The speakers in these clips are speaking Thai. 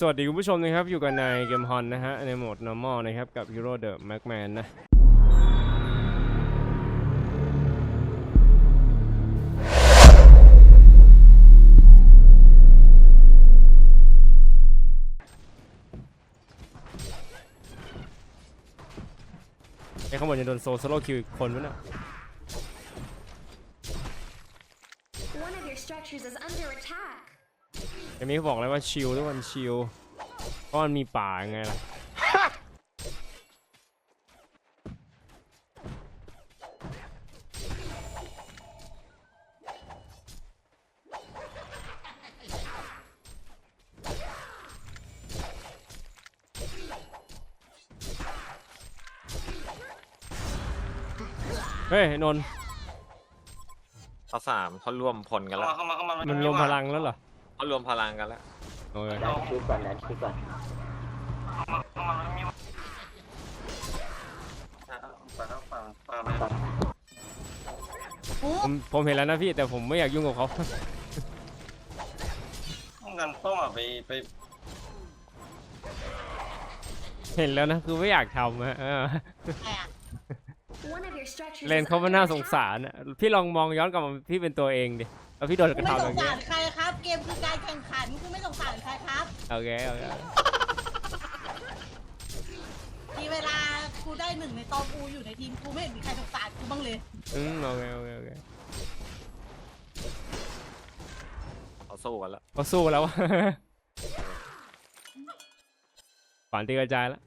สวัสดีคุณผู้ชมนะครับ อยู่กันในเกมฮอนนะฮะ ในโหมด normal นะครับ กับ Hero the Macman นะ ไอ้ข้างบนจะโดนโซโซโลคิวอีกคนวะเนี่ย One of your structures is under attack. เกมนี้เขาบอกเลยว่าชิลทุกคนชิลเพราะมันมีป่าไงล่ะเฮ้ยไอ้นนท์เขาสามเขารวมพลกันแล้ว เข้ามาเข้ามาเข้ามามันรวมพลังแล้วเหรอเขา รวมพลังกันแล้วโอเคดันคิวก่อนดันคิวก่อนเข้ามามันมีอะปาดปาดปาดไปผมผมเห็นแล้วนะพี่แต่ผมไม่อยากยุ่งกับเขาต้องการเข้ามาไปไป เห็นแล้วนะคือไม่อยากทำอะเออ One of your structures เลน is เขามัน under น่าสง attack. สารอะพี่ลองมองย้อนกลับมาพี่เป็นตัวเองดิ แล้วพี่โดนกระไม่ทำสองย่างเงี้สาย รใครครับ เกมคือการแข่งขันคุณไม่สงสารใครครับ โอเคโอเคมีเวลากูได้หนึ่งในตองกูอยู่ในทีมกูไม่เห็นมีใครสงสารกูบ้างเลยอืมโอเคโอเคโอเคเขาสู้กันแล้วเขาสู้แล้วฝันตีกระจายแล้ว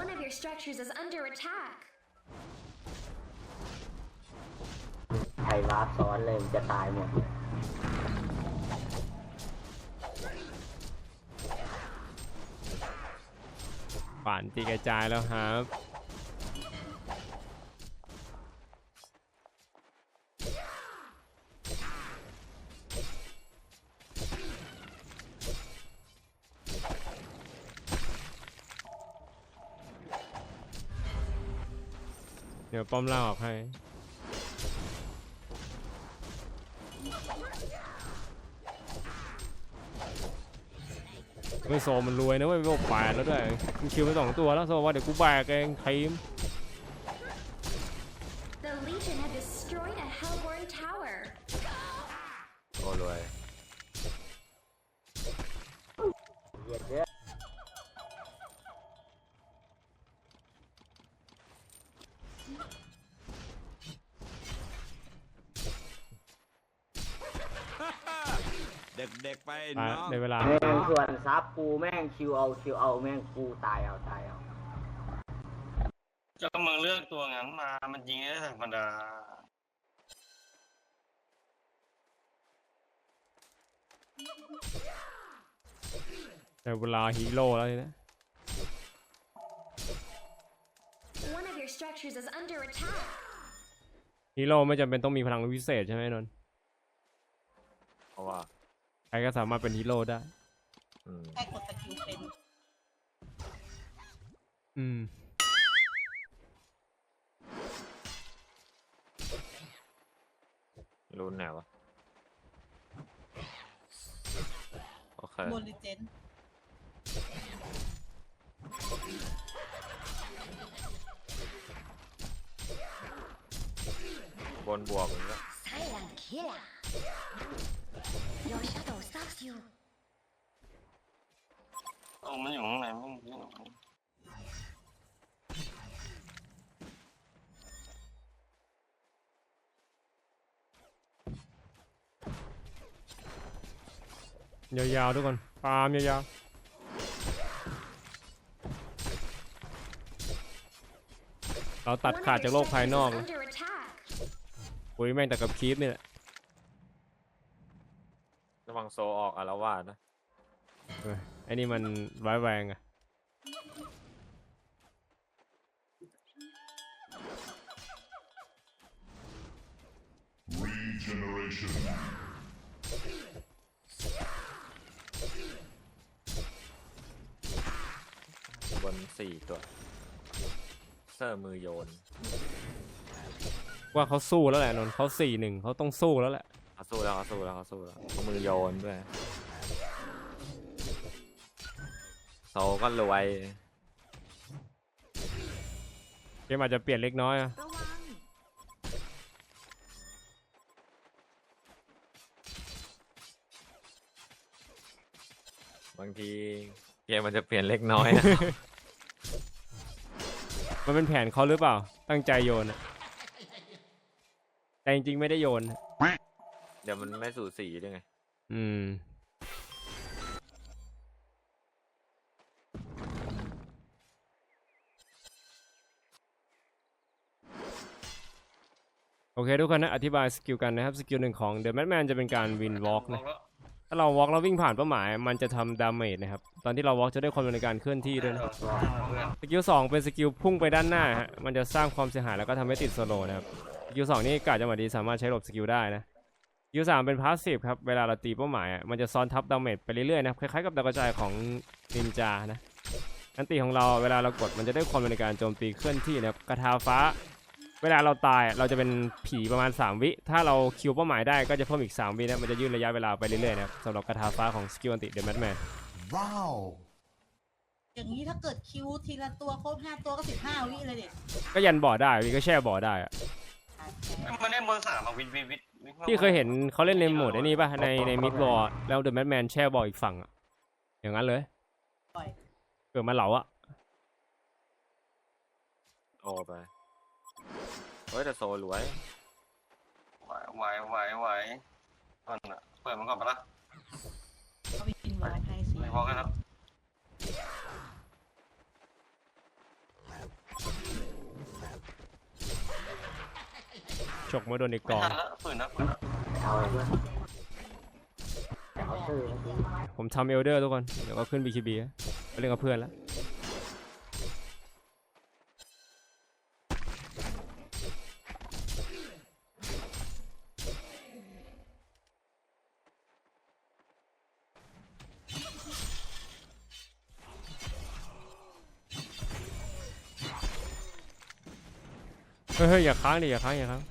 One of your structures is under attack. ไทย วาร์ปซ้อนเลยมันจะตายหมดฝันตีกระจายแล้วครับ เดี๋ยวป้อมล่างออกให้ ไม่โซมันรวยนะเว้ยโลกแปดแล้วด้วยมันคิวไปสองตัวแล้วโซว่าเดี๋ยวกูแบกเองทีม เด็กๆไปมาน้องในเวลา แม่งส่วนซับกูแม่งคิวเอาคิวเอาแม่งกูตายเอาตายเอาก็มึงเลือกตัวงั้นมา มันยิงได้ธรรมดา ในเวลาฮีโร่แล้วนี่นะ One of your structures is under attack. ฮีโร่ไม่จำเป็นต้องมีพลังวิเศษใช่ไหมนนท์เพราะว่า ใครก็สามารถเป็นฮีโร่ได้ อืม แค่กดสกิลเป็นอืมรู้แนววะ โอเคบนลิเจนบนบวกอย่างเงี้ย Silent killer. Your shadow stalks you. โอ้มันอยู่ข้างในมึงยิงยาวๆทุกคนฟาร์มยาวๆเราตัด One of ขาด your จากโลกภายนอก structures นะ is under attack. ปุ้ยแม่งแต่กับคีฟนี่แหละระวัง โซออกอารวาสนะเออไอ้นี่มันร้ายแรงอะบนสี่ตัว เซอร์มือโยน ว่าเขาสู้แล้วแหละนนท์เขาสี่หนึ่งเขาต้องสู้แล้วแหละเอา สู้แล้วเขาสู้แล้วเขาสู้แล้วเอามือโยนด้วยโซก็รวยเกมอาจจะเปลี่ยนเล็กน้อยอะระวังบางทีเกมมันจะเปลี่ยนเล็กน้อยนะ มันเป็นแผนเขาหรือเปล่า ตั้งใจโยนอะแต่จริงๆไม่ได้โยน เดี๋ยวมันไม่สูสีด้วยไง อืม โอเคทุกคนนะ อธิบายสกิลกันนะครับ สกิลหนึ่งของ The Madman จะเป็นการวินวอล์กนะ ถ้าเราวอล์กแล้ววิ่งผ่านเป้าหมาย มันจะทำดาเมจนะครับ ตอนที่เราวอล์กจะได้ความเร็วในการเคลื่อนที่ด้วยนะ สกิลสองเป็นสกิลพุ่งไปด้านหน้าฮะ มันจะสร้างความเสียหายแล้วก็ทำให้ติดโซโลนะครับ สกิลสองนี่กาดจังหวะดีสามารถใช้หลบสกิลได้นะ สกิลสามเป็นพาสซีฟครับ เวลาเราตีเป้าหมายอะมันจะซ้อนทับดาเมจไปเรื่อยๆนะครับคล้ายๆกับดาวกระจายของนินจานะอันตีของเราเวลาเรากดมันจะได้ความเร็วในการโจมตีเคลื่อนที่นะครับกระทาฟ้า เวลาเราตายอะเราจะเป็นผีประมาณ 3 วิ ถ้าเราคิวเป้าหมายได้ก็จะเพิ่มอีก 3 วินะมันจะยืดระยะเวลาไปเรื่อยๆนะครับสำหรับกระทาฟ้าของสกิลอันติเดอะแมทแมน Wow. อย่างนี้ถ้าเกิดคิวทีละตัวครบห้าตัวก็สิบห้าวิเลยเด็ดก็ยันบ่อได้วิก็แช่บ่อได้อะ มันเล่นบนสามอะวิทวิทวิทวิทที่เคยเห็นเขาเล่นในโหมดไอ้นี่ป่ะในในมิดบอลแล้วเดอะแมทแมนแช่บอลอีกฝั่งอะอย่างนั้นเลยบ่อยเกิดมาเหลาอะโอ้ไปเฮ้ยแต่โซรวยไหวไหวไหวไหวก่อนอะเปิดมันก่อนปะล่ะเขาไปกินวอลให้สิไม่พอกันแล้ว ฉกมาโดนอีกไม่อง ทันแล้วฝืนนะฝืนนะผมทำเอลเดอร์ทุกคน เดี๋ยวก็ขึ้น BKB อะไปเล่นกับเพื่อนแล้ว เฮ้ยเฮ้ยอย่าค้างดิอย่าค้างอย่าค้าง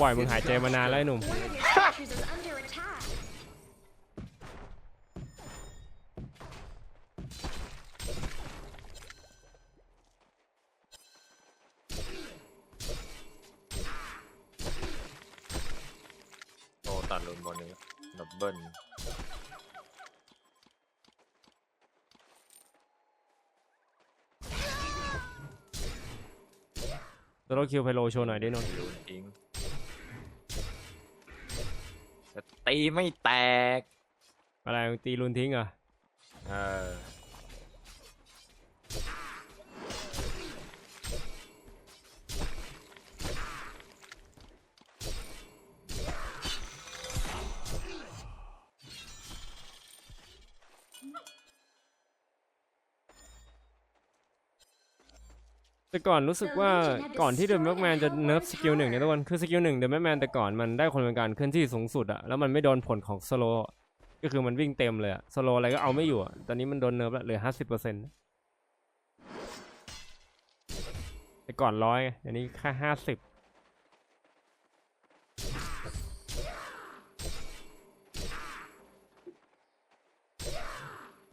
ปล่อยมึงหายใจมานานแล้วไอ้หนุ่ม One of your structures is under attack. โอ้ตัดลุนบอลนี้ดับเบิลโซโลคิวไพโลโชว์หน่อยดินนท์ลุนทิ้ง ไม่แตก อะไรมึงตีรุนทิ้งเหรอะเออ แต่ก่อนรู้สึกว่าก่อนที่เดอะแมกแมนจะเนิร์ฟสกิลหนึ่งเนี่ยทุกคนคือสกิลหนึ่งเดอะแมกแมนแต่ก่อนมันได้คนเป็นการเคลื่อนที่สูงสุดอะแล้วมันไม่โดนผลของสโลก็คือมันวิ่งเต็มเลยอะสโลอะไรก็เอาไม่อยู่อะตอนนี้มันโดนเนิร์ฟแล้วเหลือห้าสิบเปอร์เซ็นต์แต่ก่อนร้อยไงอันนี้แค่ห้าสิบ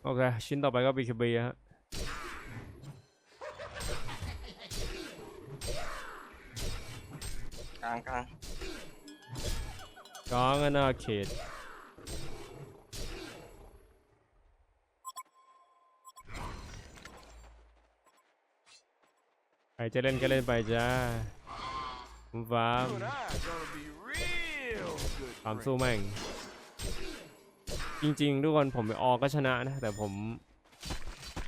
โอเค ชิ้นต่อไปก็ BKB ฮะ กลางกลางกองนาเขตใครจะเล่นก็เล่นไปจ้าผมฟาร์มฟาร์มสู้แม่ง จริงๆทุกคนผมไปออกก็ชนะนะ แต่ผม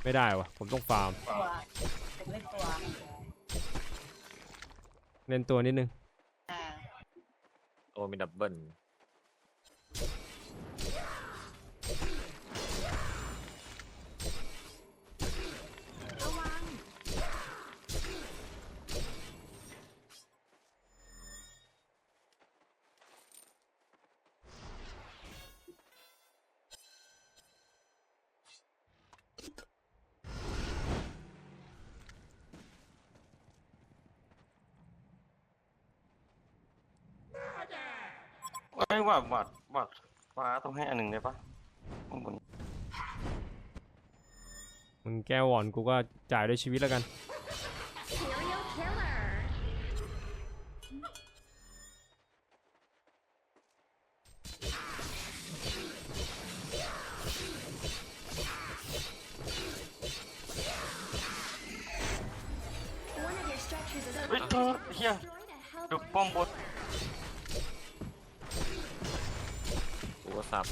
ไม่ได้วะผมต้องฟาร์มเล่นตัวนิดนึง โอ้มีดับเบิล ไอ้ยว่าบัดบัตรฟ้าต้องให้อันหนึ่งได้ปะข้างบนมึงแก้วอ่อนกูก็จ่ายด้วยชีวิตแล้วกัน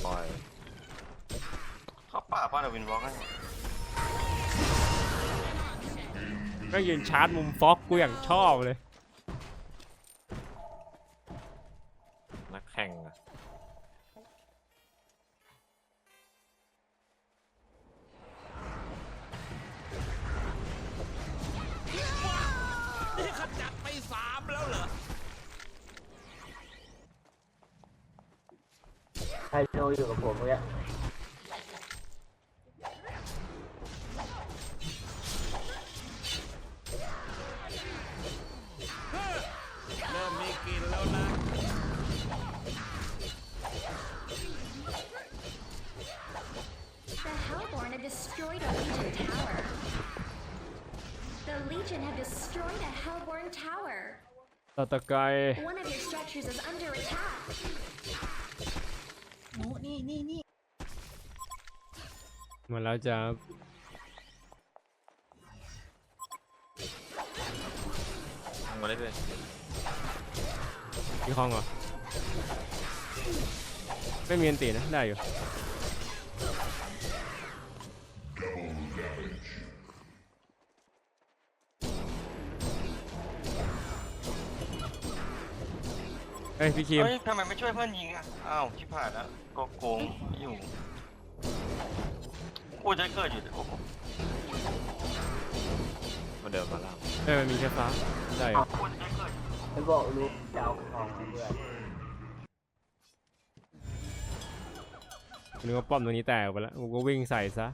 ปล่อย เขาป่าป้าเดวินบล็อกให้ก็ยืนชาร์จมุมฟ็อกกูอย่างชอบเลย ครโชว์อยู่กับผมเมื่อกี้ เริ่มมีกลินแล้วนะ The Hellborn have destroyed a Legion tower. The Legion have destroyed a Hellborn tower. ตาตะไกร One of your structures is under attack. หนูนี่นี่นี่มาแล้วจะทำมาเรื่อยพี่คองเหรอ ไม่มีอันตีนะ ได้อยู่ เฮ้ยพี่คิมเฮ้ยทำไมไม่ช่วยเพื่อนยิงอะ อ้าวชิบหายแล้วก็โกงอยู่กูจะเกิดอยู่โอ้โหๆมาเดินมาล่างเอ้ยมันมีแค่ฟ้าได้อยู่กูจะเกิดไม่บอกรู้จะเอาของมาเพื่อนนึกว่าป้อมตรงนี้แตกไปแล้วกูก็วิ่งใส่ซะ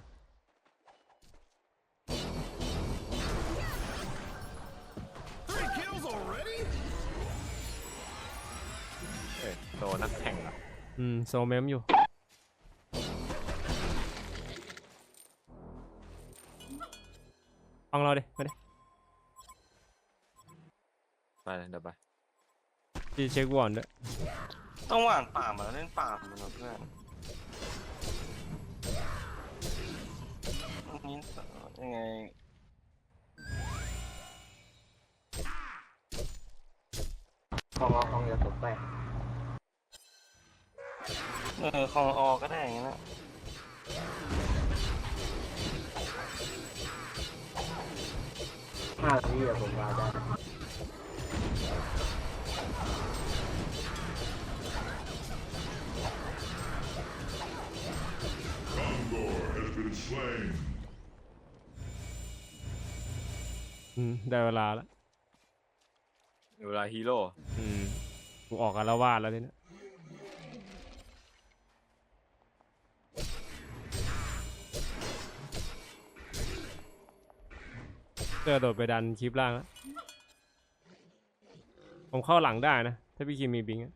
โตนักแข่งอะอืมโซเมมอยู่ ฟังเราดิมาดิไปเลยเดี๋ยวไปพี่เช็ควอนด้วย ต้องหว่านป่ามาแล้วเล่นป่ามันนะเพื่อนนี่ยังไงของเอาของอย่าตกไป เออคองออก็ได้อย่างนั้นนะห้าวิอะผมมาได้อืมได้เวลาแล้ว เวลาฮีโร่อืมกูออกอาละวาดแล้วทีเนี้ย เจอโดดไปดันคลิปล่างแล้วผมเข้าหลังได้นะ ถ้าพี่คิมมีบิงอะ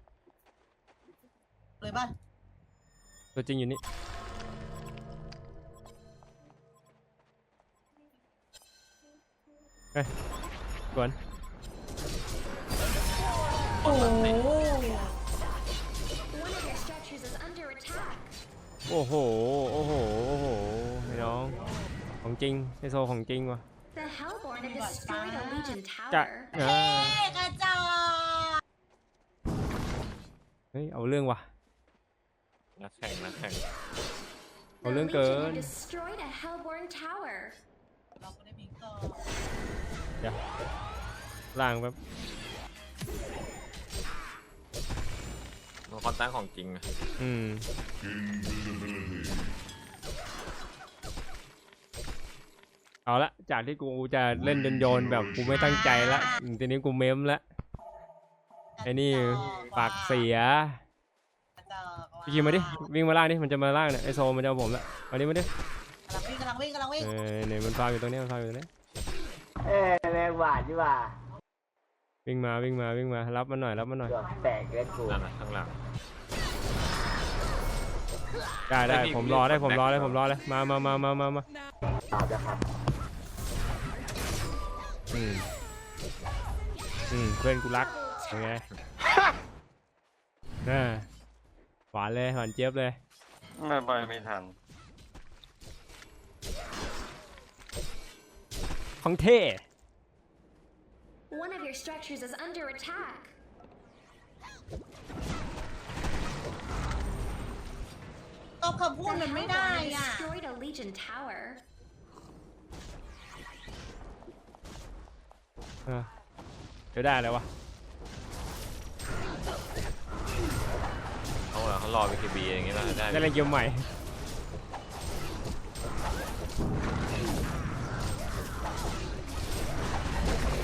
เลยป่ะตัวจริงอยู่นี่ เฮ้ยกวนโอ้โห One of your structures is under attack. โอ้โห โอ้โห โอ้โหไอ้น้อง ของจริงไอโซของจริงว่ะ The Hellborn have destroyed a Legion จะ tower. เอเอ๊อกระจอกเฮ้ยเอาเรื่องว่ะ นักแข่งนักแข่งเอา The เรื่อง Legion เกิน have destroyed a Hellborn tower. เราไม่ได้มีก็เดี๋ยวล่างแป๊บมันคอนตั้งของจริงอะอืม เอาละจากที่กูจะเล่นโยนๆแบบกูไม่ตั้งใจละอืมทีนี้กูเมมละไอ้นี่ปากเสียกระจอกว่ะพี่คิมมาดิวิ่งมาล่างดิมันจะมาล่างเนี่ยไอโซมันจะเอาผมละมาดิมาดิกำลังวิ่งกำลังวิ่งกำลังวิ่งเออเนี่ยมันฟาร์มอยู่ตรงนี้มันฟาร์มอยู่ตรงนี้เอ้ยแมงหวานดีกว่าวิ่งมาวิ่งมาวิ่งมารับมันหน่อยรับมันหน่อยเกือบแตกแล้วกูนั่นนะข้างหลัง ได้ได้ไม่มีผมรอได้ผมรอได้แบ็คผมรอเลยมามามามามามาตามจะครับอืมอืมเพื่อนกูรักเป็นไงน่าหวานเลยหวานเจี๊ยบเลยไม่ไปไม่ทันของเท่ One of your structures is under attack. ตอบคำพูด The มันไม่ได้ Hellborn อ่ะ destroyed a Legion tower. เออเดี๋ยวได้เลยวะ เขาเหรอเขารอ BKB อย่างเงี้ยป่ะได้ ได้เล่นเกมใหม่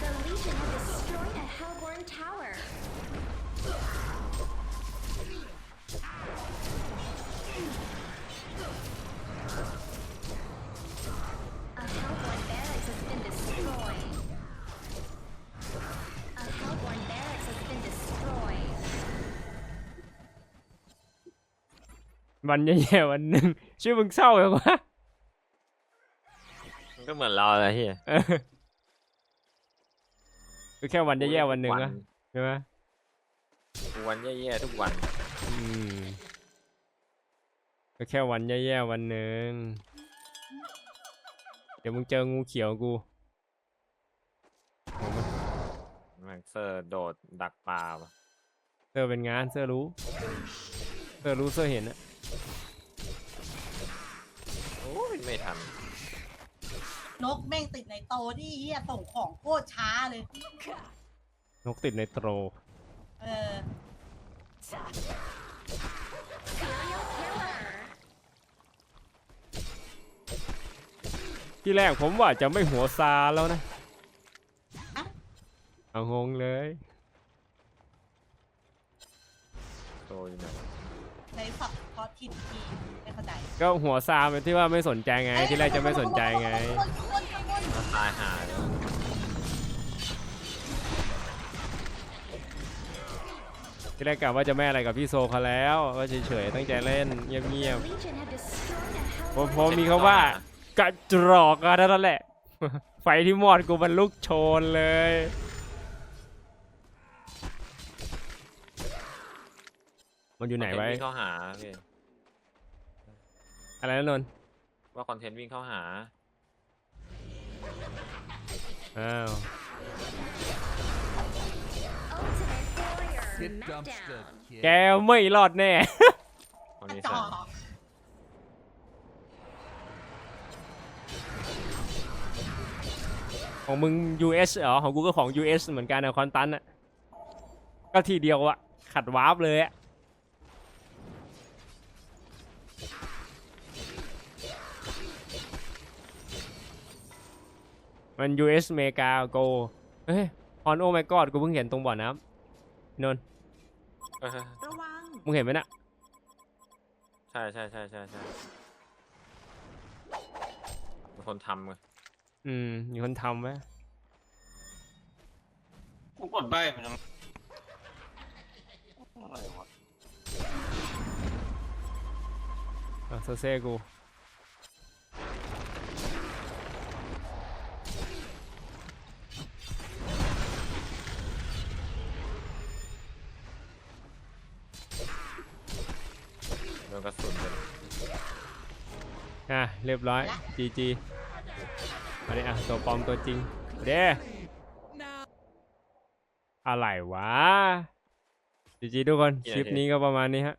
The Legion have destroyed a Hellborn tower. วันแย่ๆวันหนึ่งชื่อมึงเศร้าเหรอวะมันก็เหมือนเราเลยที่เออคือแค่วันแย่ๆวันหนึ่งนะใช่ไหมวันแย่ๆทุกวัน อืมก็แค่วันแย่ๆวันหนึ่งเดี๋ยวมึงเจองูเขียวกูแม็กเซอร์โดดดักปลาปะเซอร์เป็นงานเซอร์รู้ เซอร์รู้เซอร์เห็นอะ ไม่ทัน นกแม่งติดในโตที่เฮียส่งของโคตรช้าเลย นกติดในโตร เออ Serial killer. ที่แรกผมว่าจะไม่หัวซาแล้วนะ อะ เอางงเลย โตอยู่ไหน ใช้ฝักพอทินทีไม่เข้าใจก็หัวซาเป็นที่ว่าไม่สนใจไง ที่แรกจะไม่สนใจไงแล้วตายหาเลยที่แรกกะว่าจะไม่อะไรกับพี่โซเขาแล้วก็เฉยๆตั้งใจเล่นเงียบ The Legion have destroyed a ๆพอ Hellborn พอมีเขาว่ากระจอกอะเท่านั้นแหละ ไฟที่มอดกูมันลุกโชนเลย มันอยู่ไหนไว้ คอเทต์วิ่งเข้าหาพี่อะไรนะนนท์ว่าคอนเทนต์วิ่งเข้าหา อ้าว Ultimate warrior Get dumpster, smackdown. แกไม่รอดแน่ คนนี้จสั่องกของมึง US เหรอ ของกูก็ของ US เหมือนกันนะคอนตันอะก็ทีเดียวอะขัดวาร์ปเลยอะ มัน US อเมริกาโกเฮ้ยออนโอ my god กูเพิ่งเห็นตรงบ่อน้ำนนท์เออระวัง มึงเห็นไหมน่ะใช่ใช่ใช่ใช่ใช่เป็นคนทำไงอืมมีคนทำไหมกูกดใบมันจะอะไรวะ อะเซเซ่กู เรียบร้อย GG อันนี้อะตัวปลอมตัวจริงเด้อะไรวะ GG ทุกคนคลิปนี้ก็ประมาณนี้ฮะ